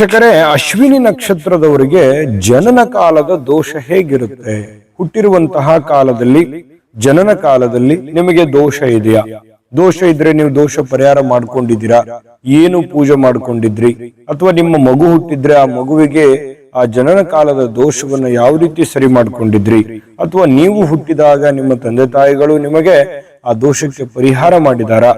ವೀಕ್ಷಕರೇ, ಅಶ್ವಿನಿ ನಕ್ಷತ್ರದವರಿಗೆ ಜನನ ಕಾಲದ ದೋಷ ಹೇಗಿರುತ್ತೆ? ಹುಟ್ಟಿರುವಂತಹ ಕಾಲದಲ್ಲಿ, ಜನನ ಕಾಲದಲ್ಲಿ ನಿಮಗೆ ದೋಷ ಇದೆಯಾ? ದೋಷ ಇದ್ರೆ ನೀವು ದೋಷ ಪರಿಹಾರ ಮಾಡ್ಕೊಂಡಿದ್ದೀರಾ? ಏನು ಪೂಜೆ ಮಾಡ್ಕೊಂಡಿದ್ರಿ? ಅಥವಾ ನಿಮ್ಮ ಮಗು ಹುಟ್ಟಿದ್ರೆ ಆ ಮಗುವಿಗೆ ಆ ಜನನ ಕಾಲದ ದೋಷವನ್ನ ಯಾವ ರೀತಿ ಸರಿ ಮಾಡ್ಕೊಂಡಿದ್ರಿ? ಅಥವಾ ನೀವು ಹುಟ್ಟಿದಾಗ ನಿಮ್ಮ ತಂದೆ ತಾಯಿಗಳು ನಿಮಗೆ ಆ ದೋಷಕ್ಕೆ ಪರಿಹಾರ ಮಾಡಿದಾರಾ?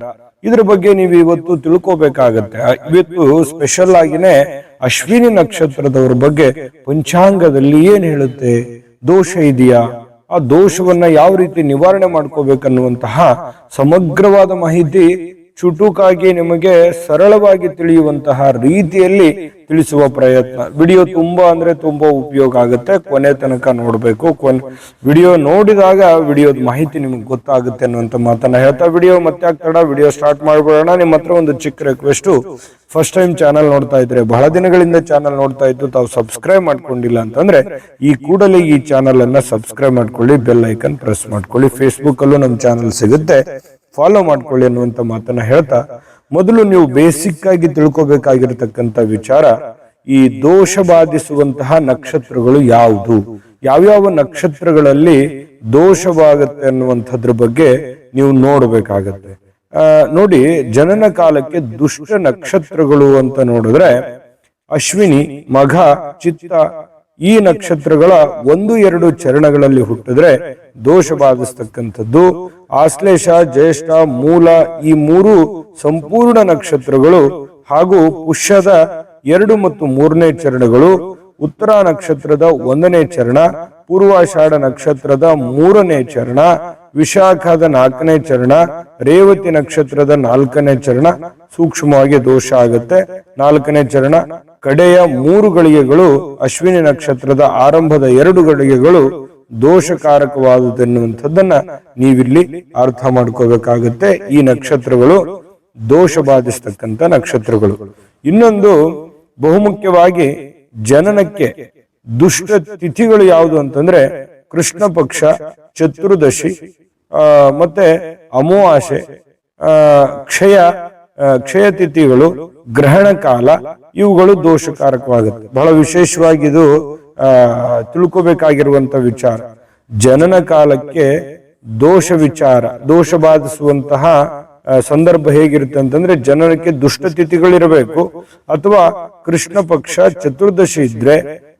ಇದ್ರ ಬಗ್ಗೆ ನೀವು ಇವತ್ತು ತಿಳ್ಕೋಬೇಕಾಗತ್ತೆ. ಇವತ್ತು ಸ್ಪೆಷಲ್ ಆಗಿನೇ ಅಶ್ವಿನಿ ನಕ್ಷತ್ರದವ್ರ ಬಗ್ಗೆ ಪಂಚಾಂಗದಲ್ಲಿ ಏನ್ ಹೇಳುತ್ತೆ? ದೋಷ ಇದೆಯಾ? ಆ ದೋಷವನ್ನ ಯಾವ ರೀತಿ ನಿವಾರಣೆ ಮಾಡ್ಕೋಬೇಕನ್ನುವಂತಹ ಸಮಗ್ರವಾದ ಮಾಹಿತಿ ಚುಟುಕಾಗಿ ನಿಮಗೆ ಸರಳವಾಗಿ ತಿಳಿಯುವಂತಹ ರೀತಿಯಲ್ಲಿ ತಿಳಿಸುವ ಪ್ರಯತ್ನ. ವಿಡಿಯೋ ತುಂಬಾ ಅಂದ್ರೆ ತುಂಬಾ ಉಪಯೋಗ ಆಗುತ್ತೆ. ಕೊನೆ ತನಕ ನೋಡ್ಬೇಕು. ಕೊನೆ ವಿಡಿಯೋ ನೋಡಿದಾಗ ವಿಡಿಯೋದ ಮಾಹಿತಿ ನಿಮ್ಗೆ ಗೊತ್ತಾಗುತ್ತೆ ಅನ್ನುವಂತ ಮಾತನ್ನ ಹೇಳ್ತಾ ವಿಡಿಯೋ ಮತ್ತೆ ಆಗ್ತಾಡ. ವಿಡಿಯೋ ಸ್ಟಾರ್ಟ್ ಮಾಡ್ಬಿಡೋಣ ನಿಮ್ಮ ಹತ್ರ ಒಂದು ಚಿಕ್ಕ ರಿಕ್ವೆಸ್ಟ್ ಫಸ್ಟ್ ಟೈಮ್ ಚಾನಲ್ ನೋಡ್ತಾ ಇದ್ರೆ ಬಹಳ ದಿನಗಳಿಂದ ಚಾನಲ್ ನೋಡ್ತಾ ಇದ್ದು ತಾವು ಸಬ್ಸ್ಕ್ರೈಬ್ ಮಾಡ್ಕೊಂಡಿಲ್ಲ ಅಂತಂದ್ರೆ ಈ ಕೂಡಲೇ ಈ ಚಾನಲ್ ಅನ್ನ ಸಬ್ಸ್ಕ್ರೈಬ್ ಮಾಡ್ಕೊಳ್ಳಿ. ಬೆಲ್ ಐಕನ್ ಪ್ರೆಸ್ ಮಾಡ್ಕೊಳ್ಳಿ. ಫೇಸ್ಬುಕ್ ಅಲ್ಲೂ ನಮ್ಮ ಚಾನಲ್ ಸಿಗುತ್ತೆ. ಫಾಲೋ ಮಾಡ್ಕೊಳ್ಳಿ ಅನ್ನುವಂತ ಮಾತನ್ನ ಹೇಳ್ತಾ ಮೊದಲು ನೀವು ಬೇಸಿಕ್ ಆಗಿ ತಿಳ್ಕೋಬೇಕಾಗಿರತಕ್ಕಂಥ ವಿಚಾರ ಈ ದೋಷ ಬಾಧಿಸುವಂತಹ ನಕ್ಷತ್ರಗಳು ಯಾವುದು? ಯಾವ್ಯಾವ ನಕ್ಷತ್ರಗಳಲ್ಲಿ ದೋಷವಾಗುತ್ತೆ ಅನ್ನುವಂಥದ್ರ ಬಗ್ಗೆ ನೀವು ನೋಡ್ಬೇಕಾಗತ್ತೆ. ಆ, ನೋಡಿ ಜನನ ಕಾಲಕ್ಕೆ ದುಷ್ಟ ನಕ್ಷತ್ರಗಳು ಅಂತ ನೋಡಿದ್ರೆ ಅಶ್ವಿನಿ ಮಘ ಚಿತ್ತ ಈ ನಕ್ಷತ್ರಗಳ ಒಂದು, ಎರಡು ಚರಣಗಳಲ್ಲಿ ಹುಟ್ಟಿದ್ರೆ ದೋಷ ಬಾಧಿಸ್ತಕ್ಕಂಥದ್ದು ಆಶ್ಲೇಷ, ಜ್ಯೇಷ್ಠ, ಮೂಲ ಈ ಮೂರು ಸಂಪೂರ್ಣ ನಕ್ಷತ್ರಗಳು ಹಾಗೂ ಪುಷ್ಯದ ಎರಡು ಮತ್ತು ಮೂರನೇ ಚರಣಗಳು, ಉತ್ತರ ನಕ್ಷತ್ರದ ಒಂದನೇ ಚರಣ, ಪೂರ್ವಾಷಾಢ ನಕ್ಷತ್ರದ ಮೂರನೇ ಚರಣ ವಿಶಾಖದ ನಾಲ್ಕನೇ ಚರಣ, ರೇವತಿ ನಕ್ಷತ್ರದ ನಾಲ್ಕನೇ ಚರಣ ಸೂಕ್ಷ್ಮವಾಗಿ ದೋಷ ಆಗುತ್ತೆ. ನಾಲ್ಕನೇ ಚರಣ, ಕಡೆಯ ಮೂರು ಗಳಿಗೆಗಳು, ಅಶ್ವಿನಿ ನಕ್ಷತ್ರದ ಆರಂಭದ ಎರಡು ಗಳಿಗೆಗಳು ದೋಷಕಾರಕವಾದುದೆನ್ನುವಂಥದ್ದನ್ನ ನೀವಿಲ್ಲಿ ಅರ್ಥ ಮಾಡ್ಕೋಬೇಕಾಗತ್ತೆ. ಈ ನಕ್ಷತ್ರಗಳು ದೋಷ ಬಾಧಿಸ್ತಕ್ಕಂಥ ನಕ್ಷತ್ರಗಳು. ಇನ್ನೊಂದು, ಬಹುಮುಖ್ಯವಾಗಿ ಜನನಕ್ಕೆ ದುಷ್ಟ ತಿಥಿಗಳು ಯಾವುದು ಅಂತಂದ್ರೆ ಕೃಷ್ಣ ಪಕ್ಷ, ಚತುರ್ದಶಿ ಮತ್ತೆ ಅಮೋವಾಸೆ ಕ್ಷಯ ಕ್ಷಯ ತಿಥಿಗಳು, ಗ್ರಹಣ ಕಾಲ, ಇವುಗಳು ದೋಷಕಾರಕವಾಗುತ್ತೆ ಬಹಳ ವಿಶೇಷವಾಗಿ ಇದು ತಿಳ್ಕೊಬೇಕಾಗಿರುವಂತ ವಿಚಾರ. ಜನನ ಕಾಲಕ್ಕೆ ದೋಷ ವಿಚಾರ, ದೋಷ ಬಾಧಿಸುವಂತಹ ಸಂದರ್ಭ ಹೇಗಿರುತ್ತೆ ಅಂತಂದ್ರೆ ಜನನಕ್ಕೆ ದುಷ್ಟ ತಿಥಿಗಳಿರಬೇಕು. ಅಥವಾ ಕೃಷ್ಣ ಪಕ್ಷ ಚತುರ್ದಶಿ ಇದ್ರೆ,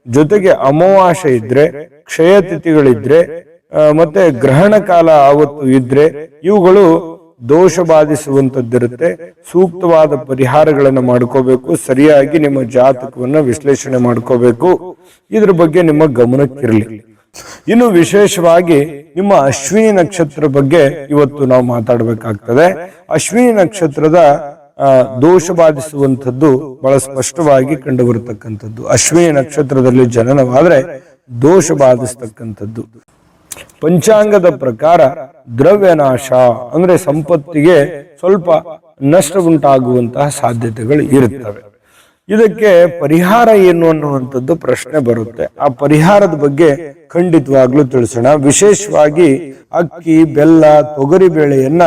ಜೊತೆಗೆ ಅಮಾವಾಸ್ಯೆ ಇದ್ರೆ, ಕ್ಷಯ ತಿಥಿಗಳಿದ್ರೆ ಮತ್ತೆ ಗ್ರಹಣ ಕಾಲ ಆವತ್ತು ಇದ್ರೆ ಇವುಗಳು ದೋಷ ಬಾಧಿಸುವಂತದ್ದಿರುತ್ತೆ. ಸೂಕ್ತವಾದ ಪರಿಹಾರಗಳನ್ನು ಮಾಡ್ಕೋಬೇಕು. ಸರಿಯಾಗಿ ನಿಮ್ಮ ಜಾತಕವನ್ನ ವಿಶ್ಲೇಷಣೆ ಮಾಡ್ಕೋಬೇಕು. ಇದ್ರ ಬಗ್ಗೆ ನಿಮ್ಮ ಗಮನಕ್ಕಿರಲಿ. ಇನ್ನು ವಿಶೇಷವಾಗಿ ನಿಮ್ಮ ಅಶ್ವಿನಿ ನಕ್ಷತ್ರ ಬಗ್ಗೆ ಇವತ್ತು ನಾವು ಮಾತಾಡಬೇಕಾಗ್ತದೆ. ಅಶ್ವಿನಿ ನಕ್ಷತ್ರದ ದೋಷ ಬಾಧಿಸುವಂಥದ್ದು ಬಹಳ ಸ್ಪಷ್ಟವಾಗಿ ಕಂಡು ಬರತಕ್ಕಂಥದ್ದು ಅಶ್ವಿನಿ ನಕ್ಷತ್ರದಲ್ಲಿ ಜನನವಾದ್ರೆ ದೋಷ ಬಾಧಿಸ್ತಕ್ಕಂಥದ್ದು. ಪಂಚಾಂಗದ ಪ್ರಕಾರ ದ್ರವ್ಯನಾಶ ಅಂದ್ರೆ ಸಂಪತ್ತಿಗೆ ಸ್ವಲ್ಪ ನಷ್ಟ ಉಂಟಾಗುವಂತಹ ಸಾಧ್ಯತೆಗಳು ಇರುತ್ತವೆ. ಇದಕ್ಕೆ ಪರಿಹಾರ ಏನು ಅನ್ನುವಂಥದ್ದು ಪ್ರಶ್ನೆ ಬರುತ್ತೆ. ಆ ಪರಿಹಾರದ ಬಗ್ಗೆ ಖಂಡಿತವಾಗ್ಲೂ ತಿಳಿಸೋಣ. ವಿಶೇಷವಾಗಿ ಅಕ್ಕಿ, ಬೆಲ್ಲ, ತೊಗರಿ ಬೇಳೆಯನ್ನ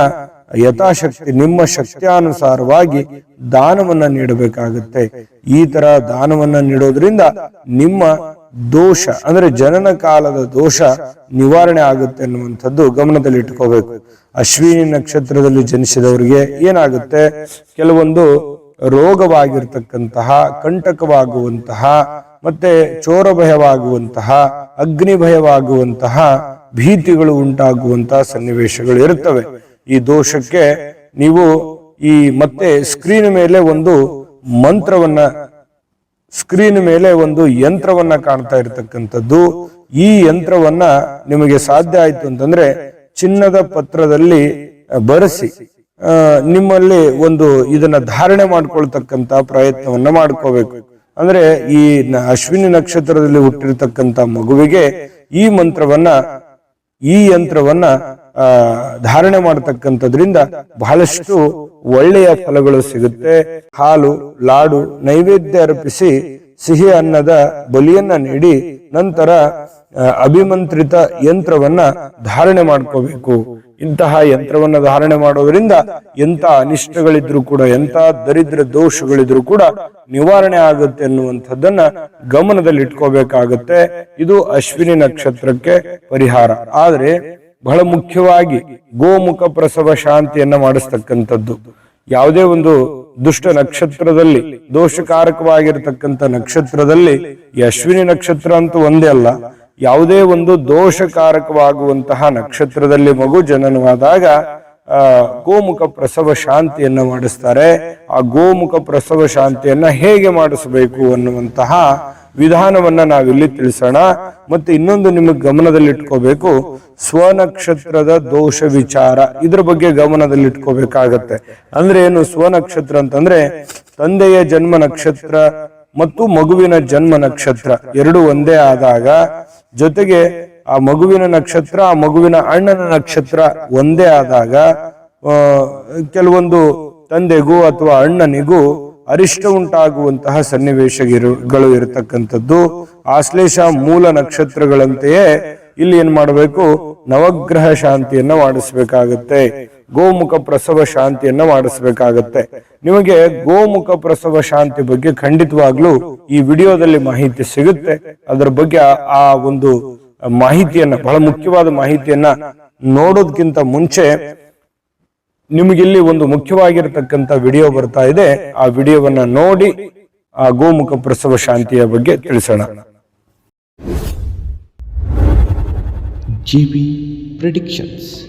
ಯಥಾಶಕ್ತಿ, ನಿಮ್ಮ ಶಕ್ತಿಯಾನುಸಾರವಾಗಿ ದಾನವನ್ನ ನೀಡಬೇಕಾಗುತ್ತೆ. ಈ ತರ ದಾನವನ್ನ ನೀಡೋದ್ರಿಂದ ನಿಮ್ಮ ದೋಷ, ಅಂದ್ರೆ ಜನನ ಕಾಲದ ದೋಷ ನಿವಾರಣೆ ಆಗುತ್ತೆ ಅನ್ನುವಂಥದ್ದು ಗಮನದಲ್ಲಿ ಇಟ್ಕೋಬೇಕು. ಅಶ್ವಿನಿ ನಕ್ಷತ್ರದಲ್ಲಿ ಜನಿಸಿದವರಿಗೆ ಏನಾಗುತ್ತೆ? ಕೆಲವೊಂದು ರೋಗವಾಗಿರ್ತಕ್ಕಂತಹ, ಕಂಟಕವಾಗುವಂತಹ, ಮತ್ತೆ ಚೋರ ಭಯವಾಗುವಂತಹ ಅಗ್ನಿ ಭಯವಾಗುವಂತಹ ಭೀತಿಗಳು ಉಂಟಾಗುವಂತಹ ಸನ್ನಿವೇಶಗಳು ಇರುತ್ತವೆ. ಈ ದೋಷಕ್ಕೆ ನೀವು ಈ ಮತ್ತೆ ಸ್ಕ್ರೀನ್ ಮೇಲೆ ಒಂದು ಮಂತ್ರವನ್ನ ಸ್ಕ್ರೀನ್ ಮೇಲೆ ಒಂದು ಯಂತ್ರವನ್ನ ಕಾಣ್ತಾ ಇರತಕ್ಕಂಥದ್ದು. ಈ ಯಂತ್ರವನ್ನ ನಿಮಗೆ ಸಾಧ್ಯ ಆಯ್ತು ಅಂತಂದ್ರೆ ಚಿನ್ನದ ಪತ್ರದಲ್ಲಿ ಬರೆಸಿ. ನಿಮ್ಮಲ್ಲಿ ಒಂದು ಇದನ್ನ ಧಾರಣೆ ಮಾಡ್ಕೊಳ್ತಕ್ಕಂತ ಪ್ರಯತ್ನವನ್ನ ಮಾಡ್ಕೋಬೇಕು. ಅಂದ್ರೆ ಈ ಅಶ್ವಿನಿ ನಕ್ಷತ್ರದಲ್ಲಿ ಹುಟ್ಟಿರ್ತಕ್ಕಂತ ಮಗುವಿಗೆ ಈ ಮಂತ್ರವನ್ನ, ಈ ಯಂತ್ರವನ್ನ ಧಾರಣೆ ಮಾಡತಕ್ಕಂಥದ್ರಿಂದ ಬಹಳಷ್ಟು ಒಳ್ಳೆಯ ಫಲಗಳು ಸಿಗುತ್ತೆ. ಹಾಲು, ಲಾಡು ನೈವೇದ್ಯ ಅರ್ಪಿಸಿ ಸಿಹಿ ಅನ್ನದ ಬಲಿಯನ್ನ ನೀಡಿ ನಂತರ ಅಭಿಮಂತ್ರಿತ ಯಂತ್ರವನ್ನ ಧಾರಣೆ ಮಾಡ್ಕೋಬೇಕು. ಇಂತಹ ಯಂತ್ರವನ್ನ ಧಾರಣೆ ಮಾಡೋದ್ರಿಂದ ಎಂತ ಅನಿಷ್ಟಗಳಿದ್ರು ಕೂಡ ಎಂತ ದರಿದ್ರ ದೋಷಗಳಿದ್ರು ಕೂಡ ನಿವಾರಣೆ ಆಗುತ್ತೆ ಅನ್ನುವಂಥದ್ದನ್ನ ಗಮನದಲ್ಲಿ ಇಟ್ಕೋಬೇಕಾಗತ್ತೆ ಇದು ಅಶ್ವಿನಿ ನಕ್ಷತ್ರಕ್ಕೆ ಪರಿಹಾರ. ಆದ್ರೆ ಬಹಳ ಮುಖ್ಯವಾಗಿ ಗೋಮುಖ ಪ್ರಸವ ಶಾಂತಿಯನ್ನ ಮಾಡಿಸ್ತಕ್ಕಂಥದ್ದು. ಯಾವುದೇ ಒಂದು ದುಷ್ಟ ನಕ್ಷತ್ರದಲ್ಲಿ, ದೋಷಕಾರಕವಾಗಿರತಕ್ಕಂಥ ನಕ್ಷತ್ರದಲ್ಲಿ ಈ ಅಶ್ವಿನಿ ನಕ್ಷತ್ರ ಅಂತೂ ಒಂದೇ ಅಲ್ಲ. ಯಾವುದೇ ಒಂದು ದೋಷಕಾರಕವಾಗುವಂತಹ ನಕ್ಷತ್ರದಲ್ಲಿ ಮಗು ಜನನವಾದಾಗ ಗೋಮುಖ ಪ್ರಸವ ಶಾಂತಿಯನ್ನ ಮಾಡಿಸ್ತಾರೆ. ಆ ಗೋಮುಖ ಪ್ರಸವ ಶಾಂತಿಯನ್ನ ಹೇಗೆ ಮಾಡಿಸಬೇಕು ಅನ್ನುವಂತಹ ವಿಧಾನವನ್ನ ನಾವಿಲ್ಲಿ ತಿಳಿಸೋಣ. ಮತ್ತೆ ಇನ್ನೊಂದು ನಿಮಗೆ ಗಮನದಲ್ಲಿಟ್ಕೋಬೇಕು. ಸ್ವನಕ್ಷತ್ರದ ದೋಷ ವಿಚಾರ. ಇದ್ರ ಬಗ್ಗೆ ಗಮನದಲ್ಲಿಟ್ಕೋಬೇಕಾಗತ್ತೆ. ಅಂದ್ರೆ ಏನು ಸ್ವನಕ್ಷತ್ರ ಅಂತಂದ್ರೆ ತಂದೆಯ ಜನ್ಮ ನಕ್ಷತ್ರ ಮತ್ತು ಮಗುವಿನ ಜನ್ಮ ನಕ್ಷತ್ರ. ಎರಡು ಒಂದೇ ಆದಾಗ ಜೊತೆಗೆ ಆ ಮಗುವಿನ ನಕ್ಷತ್ರ, ಆ ಮಗುವಿನ ಅಣ್ಣನ ನಕ್ಷತ್ರ ಒಂದೇ ಆದಾಗ ಕೆಲವೊಂದು ತಂದೆಗೂ ಅಥವಾ ಅಣ್ಣನಿಗೂ ಅರಿಷ್ಟ ಉಂಟಾಗುವಂತಹ ಸನ್ನಿವೇಶಗಳು ಇರತಕ್ಕಂಥದ್ದು. ಆಶ್ಲೇಷ ಮೂಲ ನಕ್ಷತ್ರಗಳಂತೆಯೇ ಇಲ್ಲಿ ಏನ್ ಮಾಡಬೇಕು? ನವಗ್ರಹ ಶಾಂತಿಯನ್ನ ಮಾಡಿಸ್ಬೇಕಾಗತ್ತೆ. ಗೋಮುಖ ಪ್ರಸವ ಶಾಂತಿಯನ್ನ ಮಾಡಿಸ್ಬೇಕಾಗತ್ತೆ. ನಿಮಗೆ ಗೋಮುಖ ಪ್ರಸವ ಶಾಂತಿ ಬಗ್ಗೆ ಖಂಡಿತವಾಗ್ಲೂ ಈ ವಿಡಿಯೋದಲ್ಲಿ ಮಾಹಿತಿ ಸಿಗುತ್ತೆ. ಅದರ ಬಗ್ಗೆ ಆ- ಒಂದು ಮಾಹಿತಿಯನ್ನ ಬಹಳ ಮುಖ್ಯವಾದ ಮಾಹಿತಿಯನ್ನ ನೋಡೋದಕ್ಕಿಂತ ಮುಂಚೆ ನಿಮಗಿಲ್ಲಿ ಒಂದು ಮುಖ್ಯವಾಗಿರತಕ್ಕಂತ ವಿಡಿಯೋ ಬರ್ತಾ ಇದೆ. ಆ ವಿಡಿಯೋವನ್ನ ನೋಡಿ ಆ ಗೋಮುಖ ಪ್ರಸವ ಶಾಂತಿಯ ಬಗ್ಗೆ ತಿಳಿಸೋಣ. G B predictions.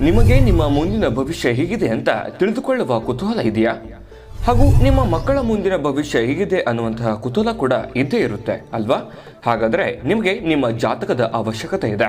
ನಿಮಗೆ ನಿಮ್ಮ ಮುಂದಿನ ಭವಿಷ್ಯ ಹೇಗಿದೆ ಅಂತ ತಿಳಿದುಕೊಳ್ಳುವ ಕುತೂಹಲ ಇದೆಯಾ? ಹಾಗೂ ನಿಮ್ಮ ಮಕ್ಕಳ ಮುಂದಿನ ಭವಿಷ್ಯ ಹೇಗಿದೆ ಅನ್ನುವಂತಹ ಕುತೂಹಲ ಕೂಡ ಇದ್ದೇ ಇರುತ್ತೆ, ಅಲ್ವಾ? ಹಾಗಾದ್ರೆ ನಿಮಗೆ ನಿಮ್ಮ ಜಾತಕದ ಅವಶ್ಯಕತೆ ಇದೆ.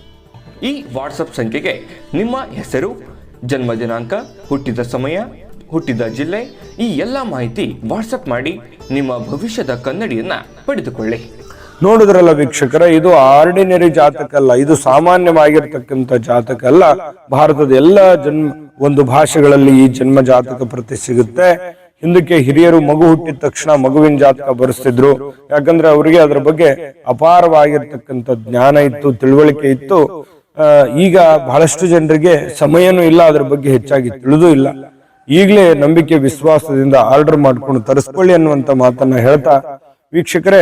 ಈ ವಾಟ್ಸಪ್ ಸಂಖ್ಯೆಗೆ ನಿಮ್ಮ ಹೆಸರು, ಜನ್ಮ ದಿನಾಂಕ, ಹುಟ್ಟಿದ ಸಮಯ, ಹುಟ್ಟಿದ ಜಿಲ್ಲೆ, ಈ ಎಲ್ಲ ಮಾಹಿತಿ ವಾಟ್ಸಪ್ ಮಾಡಿ ನಿಮ್ಮ ಭವಿಷ್ಯದ ಕನ್ನಡಿಯನ್ನ ಪಡೆದುಕೊಳ್ಳಿ. ನೋಡಿದ್ರಲ್ಲ ವೀಕ್ಷಕರ, ಇದು ಆರ್ಡಿನರಿ ಜಾತಕ ಅಲ್ಲ, ಇದು ಸಾಮಾನ್ಯವಾಗಿರ್ತಕ್ಕಂಥ ಜಾತಕ ಅಲ್ಲ. ಭಾರತದ ಎಲ್ಲ ಜನ್ಮ, ಒಂದು ಭಾಷೆಗಳಲ್ಲಿ ಈ ಜನ್ಮ ಜಾತಕ ಪ್ರತಿ ಸಿಗುತ್ತೆ. ಹಿಂದಕ್ಕೆ ಹಿರಿಯರು ಮಗು ಹುಟ್ಟಿದ ತಕ್ಷಣ ಮಗುವಿನ ಜಾತಕ ಬರೆಸ್ತಿದ್ರು. ಯಾಕಂದ್ರೆ ಅವರಿಗೆ ಅದರ ಬಗ್ಗೆ ಅಪಾರವಾಗಿರ್ತಕ್ಕಂಥ ಜ್ಞಾನ ಇತ್ತು, ತಿಳುವಳಿಕೆ ಇತ್ತು. ಈಗ ಬಹಳಷ್ಟು ಜನರಿಗೆ ಸಮಯನೂ ಇಲ್ಲ, ಅದ್ರ ಬಗ್ಗೆ ಹೆಚ್ಚಾಗಿ ತಿಳಿದೂ ಇಲ್ಲ. ಈಗಲೇ ನಂಬಿಕೆ, ವಿಶ್ವಾಸದಿಂದ ಆರ್ಡರ್ ಮಾಡ್ಕೊಂಡು ತರಿಸ್ಕೊಳ್ಳಿ ಅನ್ನುವಂತ ಮಾತನ್ನ ಹೇಳ್ತಾ ವೀಕ್ಷಕರೇ,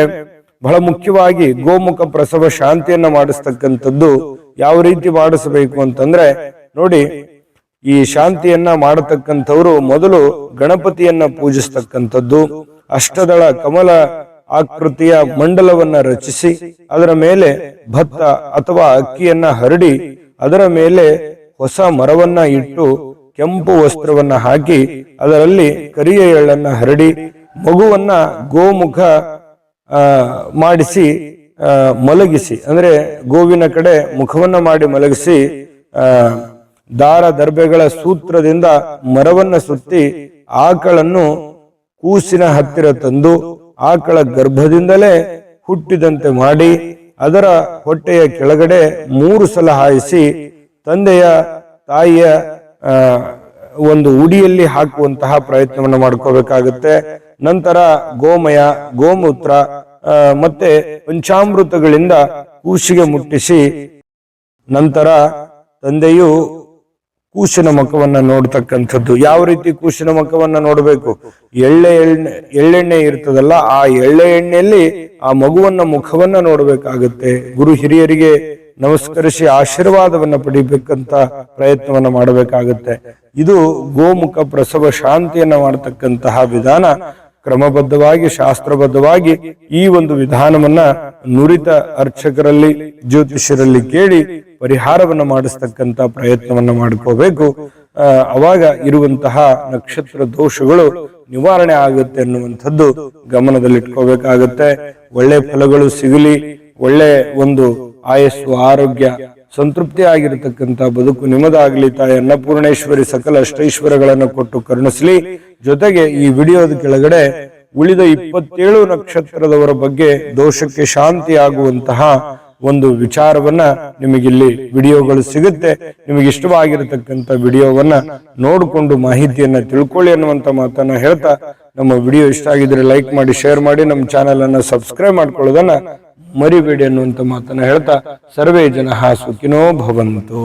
ಬಹಳ ಮುಖ್ಯವಾಗಿ ಗೋಮುಖ ಪ್ರಸವ ಶಾಂತಿಯನ್ನ ಮಾಡಿಸ್ತಕ್ಕಂಥದ್ದು ಯಾವ ರೀತಿ ಮಾಡಿಸಬೇಕು ಅಂತಂದ್ರೆ, ನೋಡಿ, ಈ ಶಾಂತಿಯನ್ನ ಮಾಡತಕ್ಕಂಥವ್ರು ಮೊದಲು ಗಣಪತಿಯನ್ನ ಪೂಜಿಸ್ತಕ್ಕಂಥದ್ದು, ಅಷ್ಟದಳ ಕಮಲ ಆಕೃತಿಯ ಮಂಡಲವನ್ನ ರಚಿಸಿ, ಅದರ ಮೇಲೆ ಭತ್ತ ಅಥವಾ ಅಕ್ಕಿಯನ್ನ ಹರಡಿ, ಅದರ ಮೇಲೆ ಹೊಸ ಮರವನ್ನ ಇಟ್ಟು ಕೆಂಪು ವಸ್ತ್ರವನ್ನ ಹಾಕಿ, ಅದರಲ್ಲಿ ಕರಿಯ ಎಳ್ಳನ್ನ ಹರಡಿ, ಮಗುವನ್ನ ಗೋಮುಖ ಮಾಡಿಸಿ ಮಲಗಿಸಿ, ಅಂದ್ರೆ ಗೋವಿನ ಕಡೆ ಮುಖವನ್ನ ಮಾಡಿ ಮಲಗಿಸಿ ದಾರ ದರ್ಬೆಗಳ ಸೂತ್ರದಿಂದ ಮರವನ್ನ ಸುತ್ತಿ ಆಕಳನ್ನು ಕೂಸಿನ ಹತ್ತಿರ ತಂದು ಆಕಳ ಗರ್ಭದಿಂದಲೇ ಹುಟ್ಟಿದಂತೆ ಮಾಡಿ ಅದರ ಹೊಟ್ಟೆಯ ಕೆಳಗಡೆ ಮೂರು ಸಲ ಹಾಯಿಸಿ ತಂದೆಯ ತಾಯಿಯ ಒಂದು ಉಡಿಯಲ್ಲಿ ಹಾಕುವಂತಹ ಪ್ರಯತ್ನವನ್ನು ಮಾಡ್ಕೋಬೇಕಾಗುತ್ತೆ. ನಂತರ ಗೋಮಯ, ಗೋಮೂತ್ರ ಮತ್ತೆ ಪಂಚಾಮೃತಗಳಿಂದ ಕೂಸಿಗೆ ಮುಟ್ಟಿಸಿ ನಂತರ ತಂದೆಯು ಕೂಸಿನ ಮುಖವನ್ನ ನೋಡ್ತಕ್ಕಂಥದ್ದು. ಯಾವ ರೀತಿ ಕೂಸಿನ ಮುಖವನ್ನ ನೋಡಬೇಕು? ಎಳ್ಳೆ ಎಣ್ಣೆ ಎಳ್ಳೆಣ್ಣೆ ಇರ್ತದಲ್ಲ, ಆ ಎಳ್ಳೆ ಎಣ್ಣೆಯಲ್ಲಿ ಆ ಮಗುವನ್ನ ಮುಖವನ್ನ ನೋಡ್ಬೇಕಾಗತ್ತೆ. ಗುರು ಹಿರಿಯರಿಗೆ ನಮಸ್ಕರಿಸಿ ಆಶೀರ್ವಾದವನ್ನ ಪಡಿಬೇಕಂತ ಪ್ರಯತ್ನವನ್ನ ಮಾಡಬೇಕಾಗುತ್ತೆ. ಇದು ಗೋಮುಖ ಪ್ರಸವ ಶಾಂತಿಯನ್ನ ಮಾಡತಕ್ಕಂತಹ ವಿಧಾನ. ಕ್ರಮಬದ್ಧವಾಗಿ, ಶಾಸ್ತ್ರಬದ್ಧವಾಗಿ ಈ ಒಂದು ವಿಧಾನವನ್ನ ನುರಿತ ಅರ್ಚಕರಲ್ಲಿ, ಜ್ಯೋತಿಷ್ಯರಲ್ಲಿ ಕೇಳಿ ಪರಿಹಾರವನ್ನ ಮಾಡಿಸ್ತಕ್ಕಂತ ಪ್ರಯತ್ನವನ್ನು ಮಾಡ್ಕೋಬೇಕು. ಅವಾಗ ಇರುವಂತಹ ನಕ್ಷತ್ರ ದೋಷಗಳು ನಿವಾರಣೆ ಆಗುತ್ತೆ ಅನ್ನುವಂಥದ್ದು ಗಮನದಲ್ಲಿಟ್ಕೋಬೇಕಾಗತ್ತೆ. ಒಳ್ಳೆ ಫಲಗಳು ಸಿಗಲಿ, ಒಳ್ಳೆ ಒಂದು ಆಯಸ್ಸು, ಆರೋಗ್ಯ, ಸಂತೃಪ್ತಿ ಆಗಿರತಕ್ಕಂತ ಬದುಕು ನಿಮ್ಮದಾಗಲಿ ತಾಯಿ ಅನ್ನಪೂರ್ಣೇಶ್ವರಿ ಸಕಲ ಅಷ್ಟೈಶ್ವರ್ಯಗಳನ್ನು ಕೊಟ್ಟು ಕರುಣಿಸಲಿ. ಜೊತೆಗೆ ಈ ವಿಡಿಯೋದ ಕೆಳಗಡೆ ಉಳಿದ ಇಪ್ಪತ್ತೇಳು ನಕ್ಷತ್ರದವರ ಬಗ್ಗೆ ದೋಷಕ್ಕೆ ಶಾಂತಿ ಆಗುವಂತಹ ಒಂದು ವಿಚಾರವನ್ನ ನಿಮಗಿಲ್ಲಿ ವಿಡಿಯೋಗಳು ಸಿಗುತ್ತೆ. ನಿಮಗೆ ಇಷ್ಟವಾಗಿರತಕ್ಕಂತ ವಿಡಿಯೋವನ್ನ ನೋಡಿಕೊಂಡು ಮಾಹಿತಿಯನ್ನ ತಿಳ್ಕೊಳ್ಳಿ ಅನ್ನುವಂತ ಮಾತನ್ನ ಹೇಳ್ತಾ ನಮ್ಮ ವಿಡಿಯೋ ಇಷ್ಟ ಆಗಿದ್ರೆ ಲೈಕ್ ಮಾಡಿ, ಶೇರ್ ಮಾಡಿ, ನಮ್ಮ ಚಾನೆಲ್ ಅನ್ನ ಸಬ್ಸ್ಕ್ರೈಬ್ ಮಾಡ್ಕೊಳ್ಳೋದನ್ನ ಮರಿಬೇಡಿ ಅನ್ನುವಂತ ಮಾತನ್ನ ಹೇಳ್ತಾ ಸರ್ವೇ ಜನ ಸುಖಿನೋ ಭವಂತು.